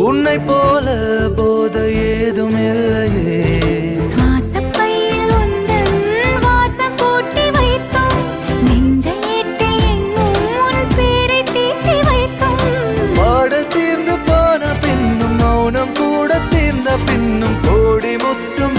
உன்னை போல போதையில்